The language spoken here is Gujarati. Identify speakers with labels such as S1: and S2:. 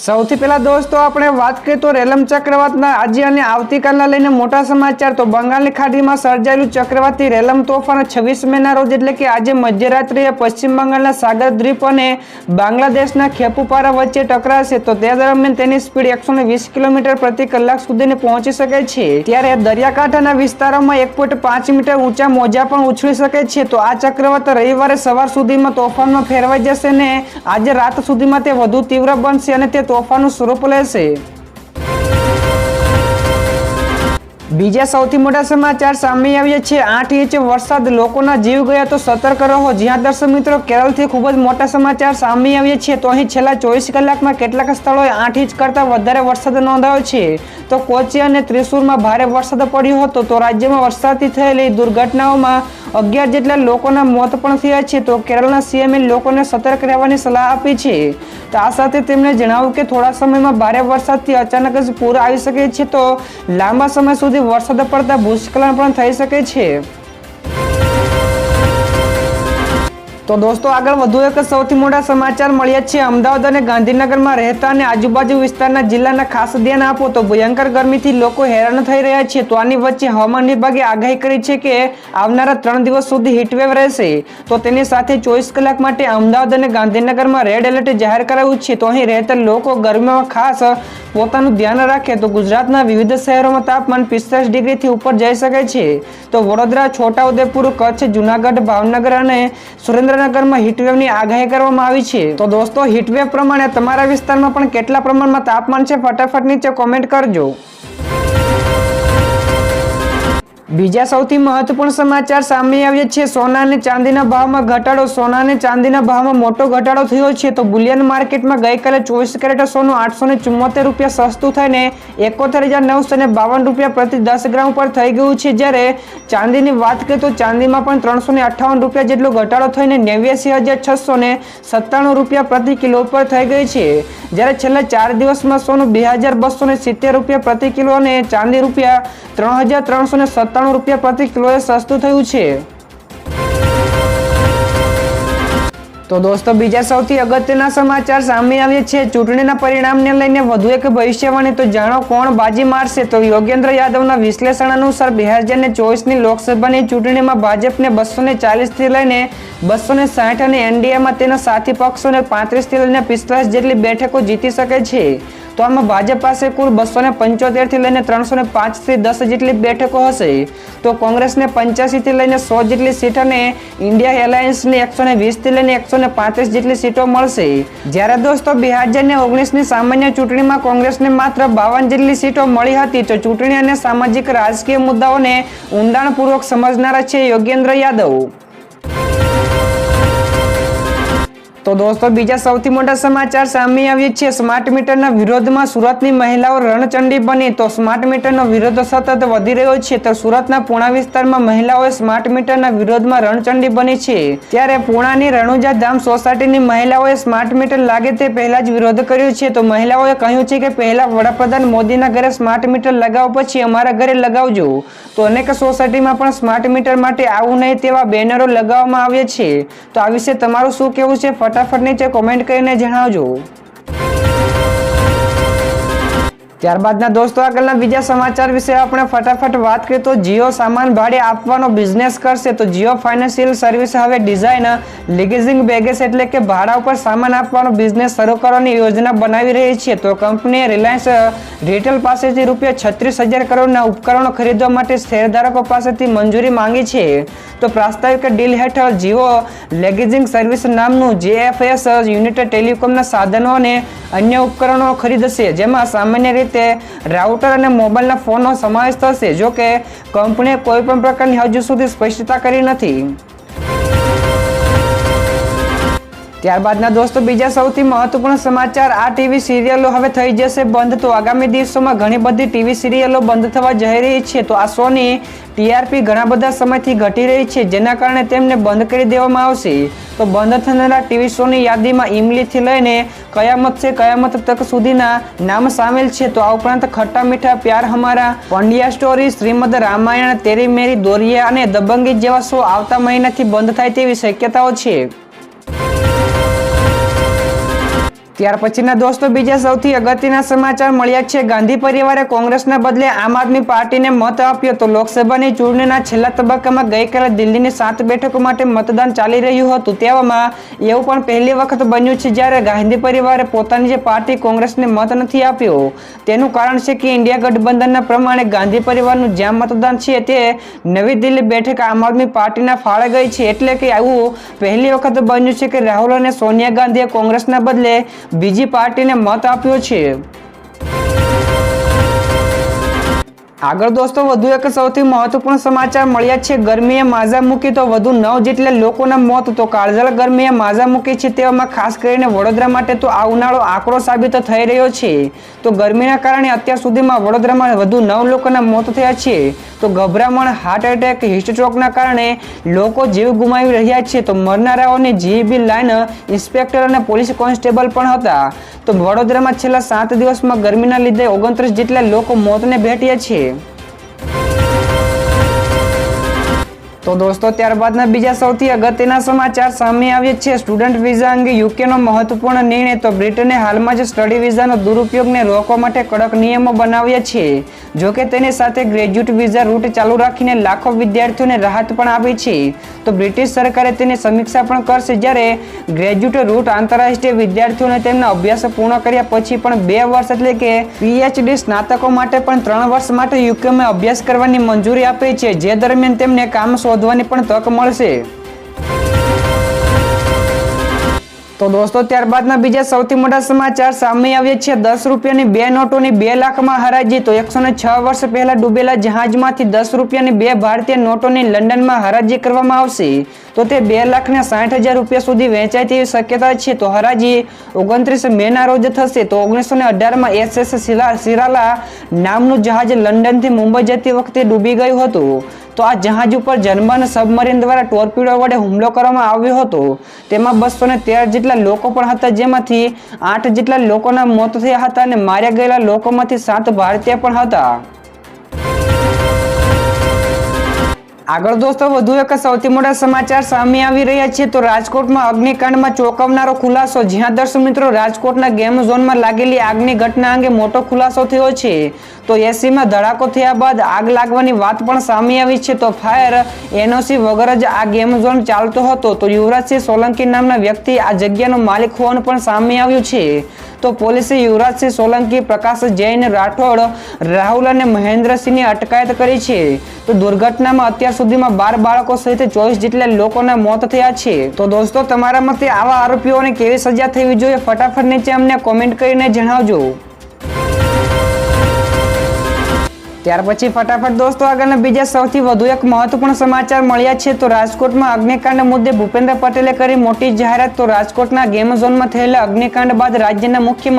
S1: સૌથી પહેલા દોસ્તો, આપણે વાત કરીએ તો રેલમ ચક્રવાતના આજે અને આવતીકાલના લઈને મોટા સમાચાર. તો બંગાળની ખાડીમાં સર્જાયેલું ચક્રવાતી રેલમ તોફાન છવ્વીસ મેના રોજ એટલે કે આજે મધ્યરાત્રિએ પશ્ચિમ બંગાળના સાગર દ્વીપ અને બાંગ્લાદેશના ખેપુપારા વચ્ચે ટકરાશે. તો તે દરમિયાન તેની સ્પીડ એકસો કિલોમીટર પ્રતિ કલાક સુધીને પહોંચી શકે છે. ત્યારે દરિયાકાંઠાના વિસ્તારોમાં એક મીટર ઊંચા મોજા પણ ઉછળી શકે છે. તો આ ચક્રવાત રવિવારે સવાર સુધીમાં તોફાનમાં ફેરવાઈ જશે ને આજે રાત સુધીમાં તે વધુ તીવ્ર બનશે અને તે તોફાનનું સ્વરૂપ લેશે બીજા સૌથી મોટા સમાચાર સામે આવ્યા છે. આઠ ઇંચ વરસાદ, લોકોના જીવ ગયા તો સતર્ક રહો. જ્યાં દર્શક મિત્રો, કેરળથી ખૂબ જ મોટા સમાચાર સામે આવ્યા છે. તો અહીં છેલ્લા ચોવીસ કલાકમાં કેટલાક સ્થળોએ આઠ ઇંચ કરતાં વધારે વરસાદ નોંધાયો છે. તો કોચી અને ત્રિશુરમાં ભારે વરસાદ પડ્યો હતો. તો રાજ્યમાં વરસાદથી થયેલી દુર્ઘટનાઓમાં અગિયાર જેટલા લોકોના મોત પણ થયા છે. તો કેરળના સીએમએ લોકોને સતર્ક રહેવાની સલાહ આપી છે. તો આ સાથે તેમણે જણાવ્યું કે થોડા સમયમાં ભારે વરસાદથી અચાનક જ પૂર આવી શકે છે. તો લાંબા સમય સુધી વરસાદ પડતા ભૂસ્ખલન પણ થઈ શકે છે. તો દોસ્તો, આગળ વધુ એક સૌથી મોટા સમાચાર મળ્યા છે. અમદાવાદ અને ગાંધીનગરમાં રહેતા અને આજુબાજુ વિસ્તારના જિલ્લાના ખાસ ધ્યાન આપો તો ભયંકર ગરમીથી લોકો હેરાન થઈ રહ્યા છે. તો આની વચ્ચે હવામાન વિભાગે આગાહી કરી છે કે આવનારા ત્રણ દિવસ સુધી હીટવેવ રહેશે. તો તેની સાથે ચોવીસ કલાક માટે અમદાવાદ અને ગાંધીનગરમાં રેડ એલર્ટ જાહેર કરાયું છે. તો અહીં રહેતા લોકો ગરમીમાં ખાસ પોતાનું ધ્યાન રાખે તો ગુજરાતના વિવિધ શહેરોમાં તાપમાન પિસ્તાલીસ ડિગ્રીથી ઉપર જઈ શકે છે. તો વડોદરા, છોટાઉદેપુર, કચ્છ, જુનાગઢ, ભાવનગર અને સુરેન્દ્રનગરમાં હીટવેવની આગાહી કરવામાં આવી છે. તો દોસ્તો હીટવેવ પ્રમાણે તમારા વિસ્તારમાં પણ કેટલા પ્રમાણમાં તાપમાન છે? ફટાફટ નીચે કોમેન્ટ કરજો. બીજા સૌથી મહત્વપૂર્ણ સમાચાર સામે આવ્યા છે. સોના અને ચાંદીના ભાવમાં ઘટાડો સોના અને ચાંદીના ભાવમાં મોટો ઘટાડો થયો છે. તો બુલિયન માર્કેટમાં ગઈકાલે ચોવીસ કેરેટ સોનું આઠસો ને ચુમ્મોતેર રૂપિયા સસ્તું થઈને એકોતેર હજાર નવસો ને બાવન રૂપિયા પ્રતિ દસ ગ્રામ પર થઈ ગયું છે. જ્યારે ચાંદીની વાત કરીએ તો ચાંદીમાં પણ ત્રણસો ને અઠ્ઠાવન રૂપિયા જેટલો ઘટાડો થઈને નેવ્યાસી હજાર છસો ને સત્તાણું રૂપિયા પ્રતિ કિલો પર થઈ ગઈ છે. જ્યારે છેલ્લા ચાર દિવસમાં સોનું બે હજાર બસો ને સિત્તેર રૂપિયા પ્રતિ કિલો અને ચાંદી રૂપિયા ત્રણ હજાર ત્રણસો ને સત્તાણું રૂપિયા પ્રતિ કિલોએ સસ્તું થયું છે. તો દોસ્તો, બીજા સૌથી અગત્યના સમાચાર સામે આવ્યા છે. ચૂંટણીના પરિણામને લઈને વધુ એક ભવિષ્યવાણી. તો જાણો કોણ બાજી મારશે? તો યોગેન્દ્ર યાદવના વિશ્લેષણ અનુસાર બે હજાર ને ચોવીસની લોકસભાની ચૂંટણીમાં ભાજપને બસો ને ચાલીસથી લઈને બસો ને સાઠ અને એનડીએમાં તેના સાથી પક્ષોને પાંત્રીસથી લઈને પિસ્તાલીસ જેટલી બેઠકો જીતી શકે છે. તો આમાં ભાજપ પાસે કુલ બસો ને પંચોતેરથી લઈને ત્રણસો ને પાંચથી દસ જેટલી બેઠકો હશે. તો કોંગ્રેસને પંચ્યાસીથી લઈને સો જેટલી સીટ અને ઇન્ડિયા એલાયન્સને એકસો ને વીસથી લઈને એકસો ને પાંત્રીસ જેટલી સીટો મળશે. જ્યારે દોસ્તો બે હજાર ને ઓગણીસની સામાન્ય ચૂંટણીમાં કોંગ્રેસને માત્ર બાવન જેટલી સીટો મળી હતી, તો ચૂંટણી અને સામાજિક રાજકીય મુદ્દાઓને ઊંડાણપૂર્વક સમજનારા છે યોગેન્દ્ર યાદવ. તો દોસ્તો, બીજા સૌથી મોટા સમાચાર સામે આવ્યા છે. સ્માર્ટ મીટરના વિરોધમાં સુરતની મહિલાઓ રણચંડી બની. તો સ્માર્ટ મીટરનો વિરોધ સતત વધી રહ્યો છે. તો સુરતના પૂણા વિસ્તારમાં મહિલાઓએ સ્માર્ટ મીટરના વિરોધમાં રણચંડી બની છે. ત્યારે પૂણાની રણુજા ધામ સોસાયટીની મહિલાઓએ સ્માર્ટ મીટર લાગે તે પહેલા જ વિરોધ કર્યો છે. તો મહિલાઓએ કહ્યું છે કે પહેલા વડાપ્રધાન મોદીના ઘરે સ્માર્ટ મીટર લગાવો, પછી અમારા ઘરે લગાવજો. તો અનેક સોસાયટીમાં પણ સ્માર્ટ મીટર માટે આવું નહીં તેવા બેનરો લગાવવામાં આવ્યા છે. તો આ વિશે તમારું શું કહેવું છે? ફટાફટ નીચે કોમેન્ટ કરીને જણાવજો. ત્યારબાદના દોસ્તો આગળના બીજા સમાચાર વિશે આપણે ફટાફટ વાત કરીએ. તો જીઓ સામાન ભાડે આપવાનો બિઝનેસ કરશે. તો જીઓ ફાઇનાન્શિયલ સર્વિસ હવે ડિઝાઇન લીગેઝિંગ બેગેસ એટલે કે ભાડા ઉપર સામાન આપવાનો બિઝનેસ શરૂ કરવાની યોજના બનાવી રહી છે. તો કંપનીએ રિલાયન્સ રિટેલ પાસેથી રૂપિયા છત્રીસ હજાર કરોડના ઉપકરણો ખરીદવા માટે શેરધારકો પાસેથી મંજૂરી માંગી છે. તો પ્રાસ્તાવિક ડીલ હેઠળ જીઓ લેગેજિંગ સર્વિસ નામનું જેએફએસ યુનિટેડ ટેલિકોમના સાધનો અને અન્ય ઉપકરણો ખરીદશે. જેમાં સામાન્ય રીતે રાઉટર અને મોબાઈલના ફોનનો સમાવેશ થશે, જો કે કંપનીએ કોઈપણ પ્રકારની હજુ સુધી સ્પષ્ટતા કરી નથી. ત્યારબાદના દોસ્તો, બીજા સૌથી મહત્વપૂર્ણ સમાચાર આ ટીવી સિરિયલો હવે થઈ જશે બંધ. તો આગામી દિવસોમાં ઘણી બધી ટીવી સિરિયલો બંધ થવા જઈ રહી છે. તો આ શોની ટીઆરપી ઘણા બધા સમયથી ઘટી રહી છે, જેના કારણે તેમને બંધ કરી દેવામાં આવશે. તો બંધ થનારા ટીવી શોની યાદીમાં ઇમલીથી લઈને કયામત છે કયામત તક સુધીના નામ સામેલ છે. તો આ ઉપરાંત ખટ્ટા મીઠા પ્યાર હમારા, પંડ્યા સ્ટોરી, શ્રીમદ રામાયણ, તેરી મેરી દોરિયા અને દબંગી જેવા શો આવતા મહિનાથી બંધ થાય તેવી શક્યતાઓ છે. ત્યાર પછીના દોસ્તો બીજા સૌથી અગત્યના સમાચાર મળ્યા છે. ગાંધી પરિવારે કોંગ્રેસના બદલે આમ આદમી પાર્ટીને મત આપ્યો તો લોકસભાની ચૂંટણીના છેલ્લા તબક્કામાં ગઈકાલે દિલ્હીની સાત બેઠકો માટે મતદાન ચાલી રહ્યું હતું. તેવામાં એવું પણ પહેલી વખત બન્યું છે જ્યારે ગાંધી પરિવારે પોતાની જે પાર્ટી કોંગ્રેસને મત નથી આપ્યો. તેનું કારણ છે કે ઇન્ડિયા ગઠબંધનના પ્રમાણે ગાંધી પરિવારનું જ્યાં મતદાન છે તે નવી દિલ્હી બેઠક આમ આદમી પાર્ટીના ફાળે ગઈ છે. એટલે કે આવું પહેલી વખત બન્યું છે કે રાહુલ અને સોનિયા ગાંધીએ કોંગ્રેસના બદલે બીજી પાર્ટીને મત આપ્યો છે. આગળ દોસ્તો, વધુ એક સૌથી મહત્વપૂર્ણ સમાચાર મળ્યા છે. ગરમીએ માઝા મૂકી તો વધુ નવ જેટલા લોકોના મોત. તો કાળઝાળ ગરમીએ માઝા મૂકી છે તેવામાં ખાસ કરીને વડોદરા માટે તો આ ઉનાળો આકરો સાબિત થઈ રહ્યો છે. તો ગરમીના કારણે અત્યાર સુધીમાં વડોદરામાં વધુ નવ લોકોના મોત થયા છે. તો ગભરામણ હાર્ટ એટેક હિસ્ટ્રોકના કારણે લોકો જીવ ગુમાવી રહ્યા છે. તો મરનારાઓની જીબી લાઈન ઇન્સ્પેક્ટર અને પોલીસ કોન્સ્ટેબલ પણ હતા. તો વડોદરામાં છેલ્લા સાત દિવસમાં ગરમીના લીધે ઓગણત્રીસ જેટલા લોકો મોતને ભેટ્યા છે. તો દોસ્તો, ત્યારબાદના બીજા સૌથી અગત્યના સમાચાર સામે આવ્યા છે. સ્ટુડન્ટ વિઝા અંગે યુકેનો મહત્વપૂર્ણ નિર્ણય તો બ્રિટને હાલમાં જ સ્ટડી વિઝાનો દુરુપયોગને રોકવા માટે કડક નિયમો બનાવ્યા છે. જો કે તેની સાથે ગ્રેજ્યુએટ વિઝા રૂટ ચાલુ રાખીને લાખો વિદ્યાર્થીઓને રાહત પણ આપી છે. તો બ્રિટિશ સરકારે તેની સમીક્ષા પણ કરશે જ્યારે ગ્રેજ્યુએટ રૂટ આંતરરાષ્ટ્રીય વિદ્યાર્થીઓને તેમના અભ્યાસ પૂર્ણ કર્યા પછી પણ બે વર્ષ એટલે કે પીએચડી સ્નાતકો માટે પણ ત્રણ વર્ષ માટે યુકેમાં અભ્યાસ કરવાની મંજૂરી આપી છે. જે દરમિયાન તેમને કામ શોધવાની પણ તક મળશે. તો દોસ્તો, ત્યારબાદના બીજા સૌથી મોટા સમાચાર. સામે આવ્યા છે, દસ રૂપિયાની બે નોટોની બે લાખમાં હરાજી. તો એકસો છ વર્ષ પહેલા ડૂબેલા જહાજમાંથી દસ રૂપિયાની બે ભારતીય નોટોની લંડનમાં હરાજી કરવામાં આવશે. તો તે બે લાખ ને સાઠ હજાર રૂપિયા સુધી વેચાય તેવી શક્યતા છે. તો હરાજી ઓગણત્રીસ મેના રોજ થશે. તો ઓગણીસો ને અઢારમાં એસ એસ સિરાલા નામનું જહાજ લંડનથી મુંબઈ જતી વખતે ડૂબી ગયું હતું. તો આ જહાજ ઉપર જર્મન સબમરીન દ્વારા ટોર્પિડો વડે હુમલો કરવામાં આવ્યો હતો. તેમાં બસો ને તેર જેટલા લોકો પણ હતા, જેમાંથી આઠ જેટલા લોકોના મોત થયા હતા અને માર્યા ગયેલા લોકોમાંથી સાત ભારતીય પણ હતા. આગળ દોસ્તો, વધુ એક સૌથી મોટા સમાચાર સામે આવી રહ્યા છે. તો રાજકોટમાં અગ્નિકાંડમાં ચોંકાવનારો ખુલાસો. જ્યાં દર્શક મિત્રો, રાજકોટના ગેમ ઝોનમાં લાગેલી આગની ઘટના અંગે મોટો ખુલાસો થયો છે. તો એસીમાં ધડાકો થયા બાદ આગ લાગવાની વાત પણ સામે આવી છે. તો ફાયર એનઓસી વગર જ આ ગેમ ઝોન ચાલતો હતો. તો યુવરાજસિંહ સોલંકી નામના વ્યક્તિ આ જગ્યાનો માલિક હોવાનું પણ સામે આવ્યું છે. તો પોલીસે યુવરાજસિંહ સોલંકી, પ્રકાશ જૈન, રાઠોડ, રાહુલ અને મહેન્દ્રસિંહની અટકાયત કરી છે. તો દુર્ઘટનામાં અત્યાર સુધીમાં બાર બાળકો સહિત ચોવીસ જેટલા લોકોના મોત થયા છે. તો દોસ્તો, તમારા મતે આવા આરોપીઓને કેવી સજા થવી જોઈએ? ફટાફટ નીચે અમને કોમેન્ટ કરીને જણાવજો. ત્યાર પછી ફટાફટ દોસ્તો આગળના બીજા સૌથી વધુ એક મહત્વપૂર્ણ સમાચાર મળ્યા છે. તો રાજકોટમાં અગ્નિકાંડ મુદ્દે ભૂપેન્દ્ર પટેલે કરી મોટી જાહેરાત. તો રાજકોટના ગેમ ઝોનમાં થયેલા અગ્નિકાંડ બાદ રાજ્યના મુખ્યમંત્રી